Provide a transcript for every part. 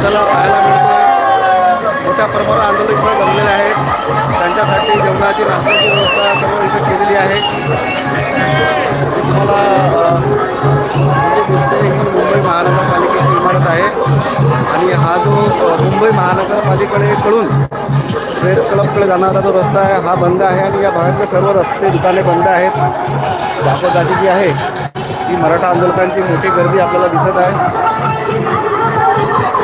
आपल्याला पाहायला मिळतोय. मोठ्या प्रमाणात आंदोलन इथं जमलेले आहेत त्यांच्यासाठी जेवणाची नाश्त्याची व्यवस्था सर्व इथं केलेली आहे. तुम्हाला दिसते म्हणजे ही मुंबई महानगरपालिकेची इमारत आहे. आणि हा जो मुंबई महानगरपालिकेकडून प्रेस क्लबकडे जाणारा जो रस्ता आहे हा बंद आहे. आणि या भागातले सर्व रस्ते दुकाने बंद आहेत. जागोजागी जी आहे ही मराठा आंदोलकांची मोठी गर्दी आपल्याला दिसत आहे.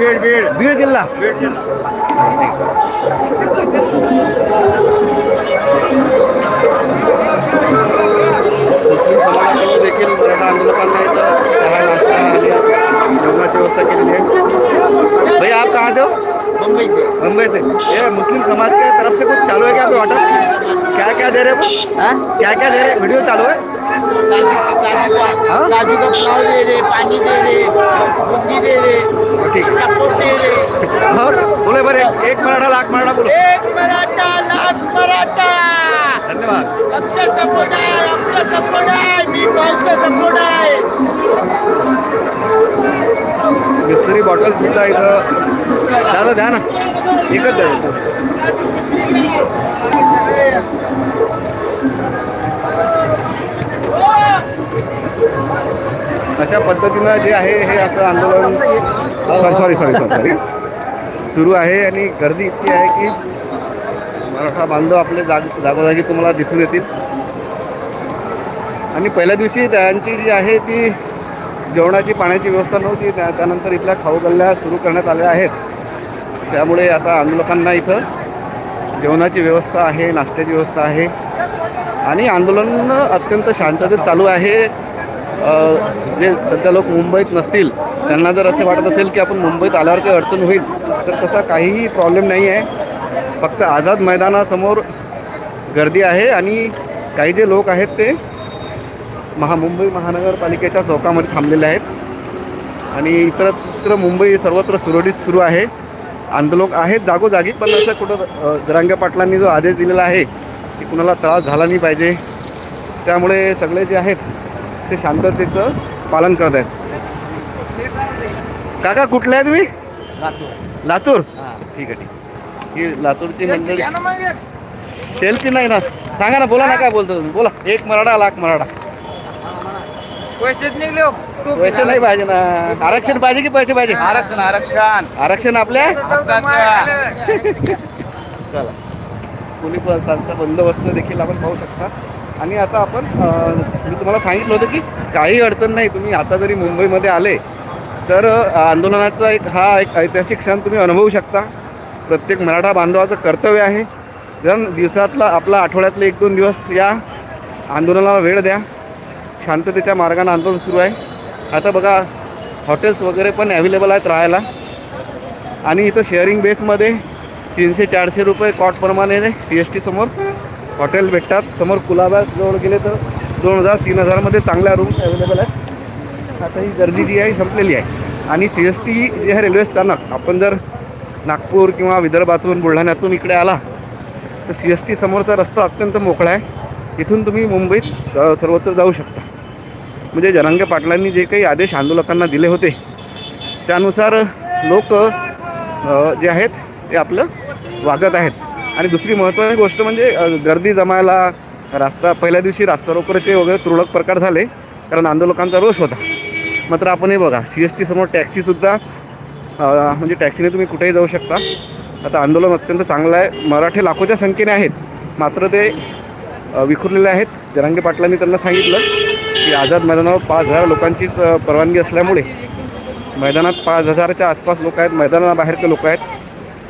बीड बीड. बीड जिल्हा. बीड जिल्हा. मुस्लिम समाजाकडून देखील मराठा आंदोलकांना इथं चहा नाश्ता आणि जेवणाची व्यवस्था केलेली आहे. भैया आप कहाँ से हो? मुंबई से. मुंबई से. ये मुस्लिम समाज के तरफ़ से कुछ चालू है क्या अभी ऑर्डर क्या क्या दे रहे हो? हाँ? क्या क्या दे रहे? वीडियो चालू है? काजू का पुलाव दे रहे पानी दे रहे बूंदी दे रहे ठीक. सपोर्ट दे रहे और बोले बरे एक मराठा लाख मराठा बोलो. एक मराठा लाख मराठा. धन्यवाद. आमचा सपोर्ट आहे आमचा सपोर्ट आहे मी भाऊचा सपोर्ट आहे. बिस्लरी बॉटल सुद्धा इथं. दादा द्या ना. एकच द्या अशा पद्धतीनं जे आहे हे असं आंदोलन sorry sorry sorry sorry sorry सुरू आहे आणि गर्दी इतकी आहे की मराठा बांधव आपले जाग जागोजागी तुम्हाला दिसून येतील. आणि पहिल्या दिवशी त्यांची जी आहे ती जेवणाची पाण्याची व्यवस्था नव्हती त्या त्यानंतर इथल्या खाऊ गल्ल्या सुरू करण्यात आल्या आहेत. त्यामुळे आता आंदोलकांना इथं जेवणाची व्यवस्था आहे नाश्त्याची व्यवस्था आहे. आणि आंदोलन अत्यंत शांततेत चालू आहे. जे सध्या लोक मुंबईत नसतील त्यांना जर असे वाटत असेल की आपण मुंबईत आल्यावर काही अडचण होईल तर तसा काहीही प्रॉब्लेम नाही आहे. फक्त आझाद मैदानासमोर गर्दी आहे आणि काही जे लोक आहेत ते महा मुंबई महानगरपालिकेच्या चौकामध्ये थांबलेले आहेत. आणि इतरत्र मुंबई सर्वत्र सुरळीत सुरू आहे. आंदोलक आहेत जागोजागी पण असं कुठं अ, जरांगे पाटलांनी जो आदेश दिलेला आहे की कुणाला त्रास झाला नाही पाहिजे. त्यामुळे सगळे जे आहेत ते शांततेचं पालन करत आहेत. काका कुठले आहे तुम्ही? लातूर. ठीक आहे ठीक ही लातूरची मंडळी सेल्फी नाही ना. सांगा ना बोला ना काय बोलतो तुम्ही. बोला. एक मराठा लाख मराठा. पैसेच निघले हो. पैसे नाही पाहिजे ना. आरक्षण पाहिजे की पैसे पाहिजे? आरक्षण आरक्षण. आरक्षण आपल्या. चला. पोलिसांचा बंदोबस्त देखील आपण पाहू शकता. आणि आता आपण मी तुम्हाला सांगितलं होतं की काही अडचण नाही तुम्ही आता जरी मुंबईमध्ये आले तर आंदोलनाचा एक हा एक ऐतिहासिक क्षण तुम्ही अनुभवू शकता. प्रत्येक मराठा बांधवाचं कर्तव्य आहे. जर दिवसातला आपला आठवड्यातले एक दोन दिवस या आंदोलनाला वेळ द्या. शांततेच्या मार्गाने आंदोलन सुरू आहे. आता बघा हॉटेल्स वगैरे पण अवेलेबल आहेत राहायला. आणि इथं शेअरिंग बेसमध्ये तीनशे चारशे रुपये कॉटप्रमाणे सी एस टी समोर हॉटेल भेटतात. समोर कुलाबा जवळ गेले तर दोन हजार तीन हजारमध्ये चांगल्या रूम्स अवेलेबल आहेत. आता ही गर्दी जी आहे संपलेली आहे. आणि सी एस टी जे आहे रेल्वे स्थानक आपण जर नागपूर किंवा विदर्भातून बुलढाण्यातून इकडे आला तर सी एस टी समोरचा रस्ता अत्यंत मोकळा आहे. इथून तुम्ही मुंबईत सर्वत्र जाऊ शकता. म्हणजे जरांगे पाटलांनी जे काही आदेश आंदोलकांना दिले होते त्यानुसार लोक जे आहेत ते आपलं वागत आहेत. आणि दुसरी महत्त्वाची गोष्ट म्हणजे गर्दी जमायला रास्ता पहिल्या दिवशी रास्ता रोकोचे वगैरे तुरळक प्रकार झाले कारण आंदोलकांचा रोष होता. मात्र आपण हे बघा सी एस टी समोर टॅक्सीसुद्धा म्हणजे टॅक्सीने तुम्ही कुठेही जाऊ शकता. आता आंदोलन अत्यंत चांगलं आहे. मराठी लाखोच्या संख्येने आहेत. मात्र ते विखुरलेले आहेत. जरांगे पाटलांनी त्यांना सांगितलं की आझाद मैदानावर पाच हजार लोकांचीच परवानगी असल्यामुळे मैदानात पाच हजाराच्या आसपास लोक आहेत. मैदानाबाहेरचे लोक आहेत.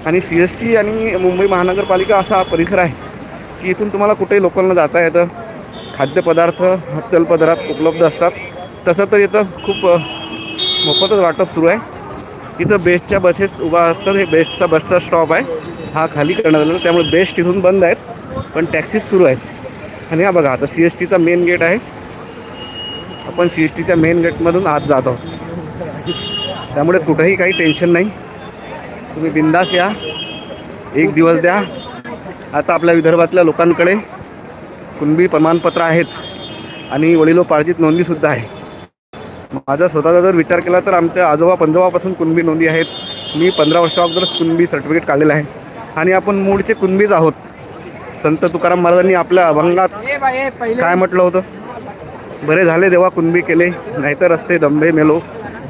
आणि सी एस टी आणि मुंबई महानगरपालिका असा हा परिसर आहे की इथून तुम्हाला कुठेही लोकलनं जाता येतं. खाद्यपदार्थ तेलपदार्थ उपलब्ध असतात. तसं तर इथं खूप मोफतच वाटप सुरू आहे. इथं बेस्टच्या बसेस उभा असतात. हे बेस्टचा बसचा स्टॉप आहे. हा खाली करण्यात आलेला त्यामुळे बेस्ट इथून बंद आहेत. पण टॅक्सीज सुरू आहेत. आणि हा बघा आता सी एस टीचा मेन गेट आहे. आपण सी एस टीच्या मेन गेटमधून आत जात आहोत. त्यामुळे कुठंही काही टेन्शन नाही. तुम्ही बिंदास या. एक दिवस द्या. आता आपल्या विदर्भातल्या लोकांकडे कुणबी प्रमाणपत्र आहेत आणि वडिलोपार्जित नोंदीसुद्धा आहे. माझा स्वतःचा जर विचार केला तर आमच्या आजोबा पंजोबापासून कुणबी नोंदी आहेत. मी पंधरा वर्षा अगोदरच कुणबी सर्टिफिकेट काढलेलं आहे. आणि आपण मूळचे कुणबीच आहोत. संत तुकाराम महाराजांनी आपल्या अभंगात काय म्हटलं होतं? बरे झाले देवा कुणबी केले नाहीतर असते दंबे मेलो.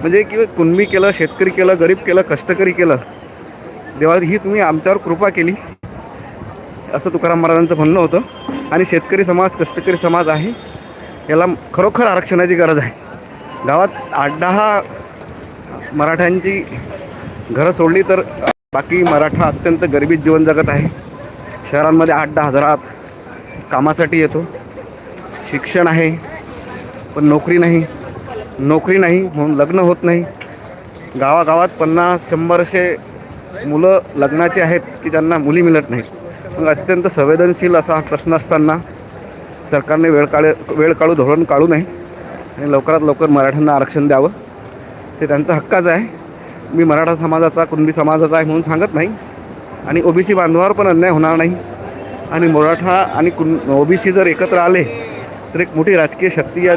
म्हणजे की कुणबी केलं शेतकरी केलं गरीब केलं कष्टकरी केलं. देवा ही तुम्ही आमच्यावर कृपा केली. असं तुकाराम महाराजांचं म्हणणं होतं. आणि शेतकरी समाज कष्टकरी समाज आहे. याला खरोखर आरक्षणाची गरज आहे. गावात आठ दहा मराठ्यांची घरं सोडली तर बाकी मराठा अत्यंत गरिबीत जीवन जगत आहे. शहरांमध्ये आठ दहा हजारात कामासाठी येतो. शिक्षण आहे पण नोकरी नाही. नोकरी नाही म्हणून लग्न होत नाही. गावागावात पन्नास शंभरशे मुलं लग्नाची आहेत की ज्यांना मुली मिळत नाहीत. मग अत्यंत संवेदनशील असा हा प्रश्न असताना सरकारने वेळ काळे वेळ काढू धोरण काढू नये आणि लवकरात लवकर मराठ्यांना आरक्षण द्यावं. ते त्यांचा हक्काच आहे. मी मराठा समाजाचा कुणबी समाजाचा आहे म्हणून सांगत नाही. आणि ओबीसी बांधवावर पण अन्याय होणार नाही. आणि मराठा आणि कुण ओबीसी जर एकत्र आले तर एक मोठी राजकीय शक्ती या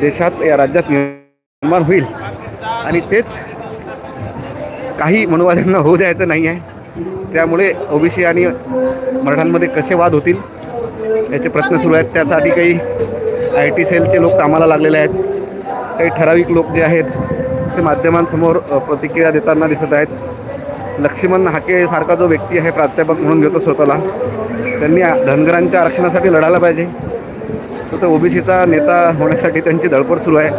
देशात या राज्यात निर्माण होईल. आणि तेच काही मनोवाद्यांना होऊ द्यायचं नाही आहे. त्यामुळे ओबीसी आणि मराठ्यांमध्ये कसे वाद होतील याचे प्रयत्न सुरू आहेत. त्यासाठी काही आय टी सेलचे लोक कामाला लागलेले आहेत. काही ठराविक लोक जे आहेत ते माध्यमांसमोर प्रतिक्रिया देताना दिसत आहेत. लक्ष्मण हाकेसारखा जो व्यक्ती आहे प्राध्यापक म्हणून घेतो स्वतःला त्यांनी धनगरांच्या आरक्षणासाठी लढायला पाहिजे. तर ओबीसीचा नेता होण्यासाठी त्यांची धडपड सुरू आहे.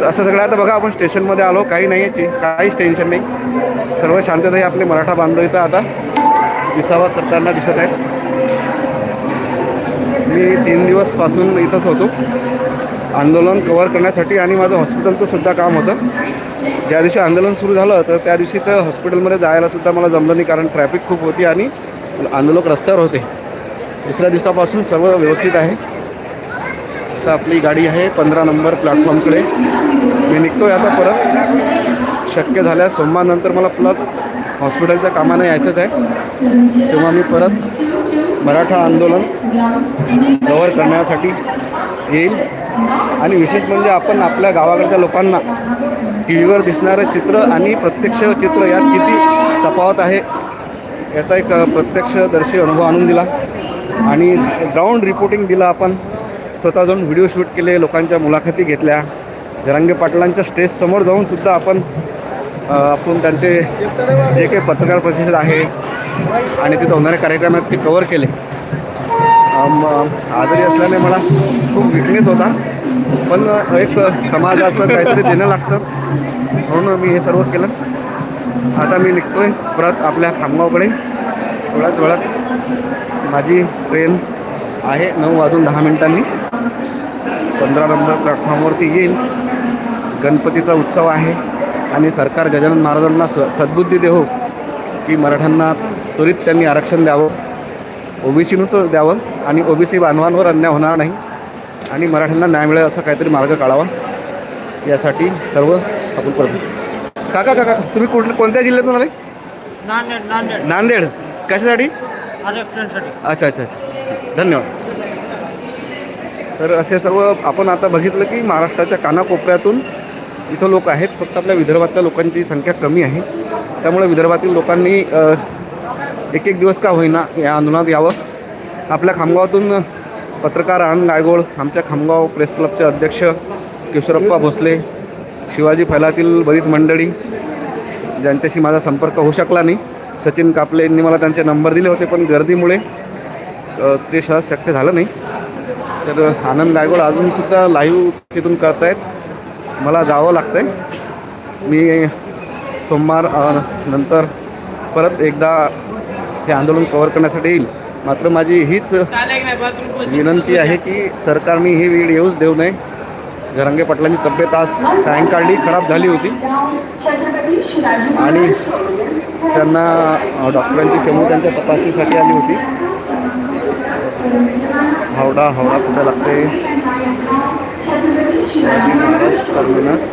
तर असं सगळं आता बघा आपण स्टेशनमध्ये आलो काही नाही याची काहीच टेन्शन नाही. सर्व शांतताही आपले मराठा बांधव इथं आता विसावा करताना दिसत आहेत. मी तीन दिवसपासून इथंच होतो. आंदोलन कवर करण्यासाठी आणि माझं हॉस्पिटलचं सुद्धा काम होतं. ज्या दिवशी आंदोलन सुरू झालं तर त्या दिवशी तर हॉस्पिटलमध्ये जायलासुद्धा मला जमलं नाही कारण ट्रॅफिक खूप होती आणि आंदोलक रस्त्यावर होते. दुसऱ्या दिवसापासून सर्व व्यवस्थित आहे. तर आपली गाडी आहे पंधरा नंबर प्लॅटफॉर्मकडे मी निघतोय आता परत. शक्य झाल्यास सोमवारनंतर मला परत हॉस्पिटलच्या कामानं यायचंच आहे. तेव्हा मी परत मराठा आंदोलन कव्हर करण्यासाठी येईल. आणि विशेष म्हणजे आपण आपल्या गावाकडच्या लोकांना टी व्हीवर दिसणारं चित्र आणि प्रत्यक्ष चित्र यात किती तफावत आहे याचा एक प्रत्यक्षदर्शी अनुभव आणून दिला. आणि ग्राउंड रिपोर्टिंग दिलं आपण. स्वतः जाऊन व्हिडिओ शूट केले लोकांच्या मुलाखती घेतल्या. जरांगे पाटलांच्या स्टेजसमोर जाऊन सुद्धा आपण आपण त्यांचे जे काही पत्रकार परिषद आहे आणि तिथं होणारे कार्यक्रम आहेत ते कवर केले. अम, आजारी असल्याने मला खूप विकनेस होता. पण एक समाजाचं काहीतरी देणं लागतं. म्हणून मी हे सर्व केलं. आता मी निघतोय परत आपल्या खामगावकडे. थोड्याच वेळात माझी ट्रेन आहे नऊ वाजून दहा मिनिटांनी. पंधरा नंबर प्लॅटफॉर्मवरती येईल. गणपतीचा उत्सव आहे आणि सरकार गजानन महाराजांना स सद्बुद्धी देहो की मराठ्यांना त्वरित त्यांनी आरक्षण द्यावं. ओबीसीनं तर द्यावं आणि ओबीसी बांधवांवर अन्याय होणार नाही आणि मराठ्यांना न्याय मिळेल असा काहीतरी मार्ग काढावा. यासाठी सर्व आपण करतो. काका काका तुम्ही कुठल्या कोणत्या जिल्ह्यातून आले नांदेड नांदेड. नांदेड. कशासाठी? अच्छा अच्छा अच्छा. धन्यवाद. तर असे सर्व आपण आता बघितलं की महाराष्ट्राच्या कानाकोपऱ्यातून इथं लोक आहेत फक्त आपल्या विदर्भातल्या लोकांची संख्या कमी आहे. त्यामुळे विदर्भातील लोकांनी एक एक दिवस का होईना या आंदोलनात यावं. आपल्या खामगावातून पत्रकार आनंद गायगोळ आमच्या खामगाव प्रेस क्लबचे अध्यक्ष किशोरप्पा भोसले शिवाजी फैलातील बरीच मंडळी ज्यांच्याशी माझा संपर्क होऊ शकला नाही. सचिन कापले यांनी मला त्यांचे नंबर दिले होते पण गर्दीमुळे ते सहज शक्य झालं नाही. तर आनंद गायगोळ अजूनसुद्धा लाईव्ह तिथून करतायत. मला जावं लागतं आहे मी सोमवार नंतर परत एकदा हे आंदोलन कवर करण्यासाठी येईल. मात्र माझी हीच विनंती आहे की सरकारने ही वेळ येऊच देऊ नये. जरांगे पाटलांची तब्येत आज सायंकाळी खराब झाली होती. आणि त्यांना डॉक्टरांची चमू त्यांच्या तपासणीसाठी आली होती. हावडा हावडा कुठं लागते টার্মিনাস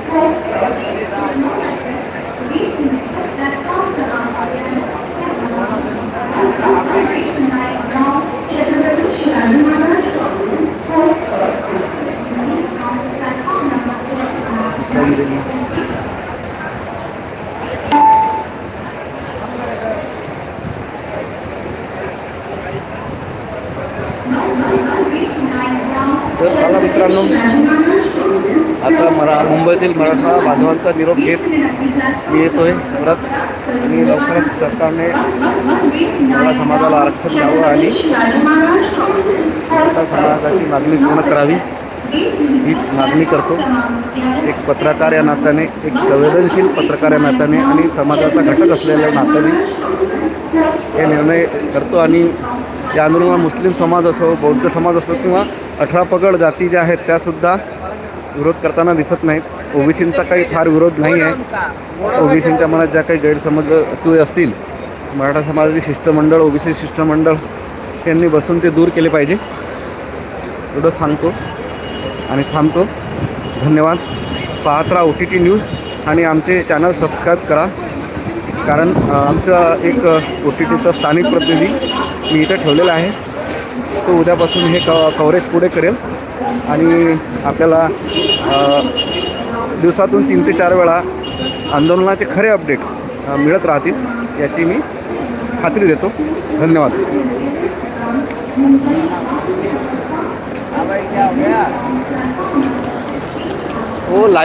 Thank you. मरा मुंबईतील मराठा बांधवांचा निरोप घेत मी येतोय परत आणि लवकरच सरकारने मराठा समाजाला आरक्षण द्यावं आणि मराठा समाजाची मागणी पूर्ण करावी हीच मागणी करतो. एक पत्रकार या नात्याने एक संवेदनशील पत्रकार या नात्याने आणि समाजाचा घटक असलेल्या नात्याने हे निर्णय करतो आणि या आंदोलनाला मुस्लिम समाज असो बौद्ध समाज असो किंवा अठरा पगड जाती ज्या आहेत त्यासुद्धा विरोध करताना दिसत नाहीत. ओबीसींचा काही फार विरोध नाही आहे. ओबीसींच्या मनात ज्या काही गैरसमज तू असतील मराठा समाजाचे शिष्टमंडळ ओबीसी शिष्टमंडळ यांनी बसून ते दूर केले पाहिजे. एवढं सांगतो आणि थांबतो. धन्यवाद. पाहत राहा ओ टी टी न्यूज आणि आमचे चॅनल सबस्क्राईब करा. कारण आमचा एक ओ टी टीचा स्थानिक प्रतिनिधी मी इथं ठेवलेला आहे. तो उद्यापासून हे क कव्हरेज पुढे करेल. आणि आपल्याला दिवसातून तीन ते चार वेळा आंदोलनाचे खरे अपडेट मिळत राहतील याची मी खात्री देतो. धन्यवाद. हो लाईव्ह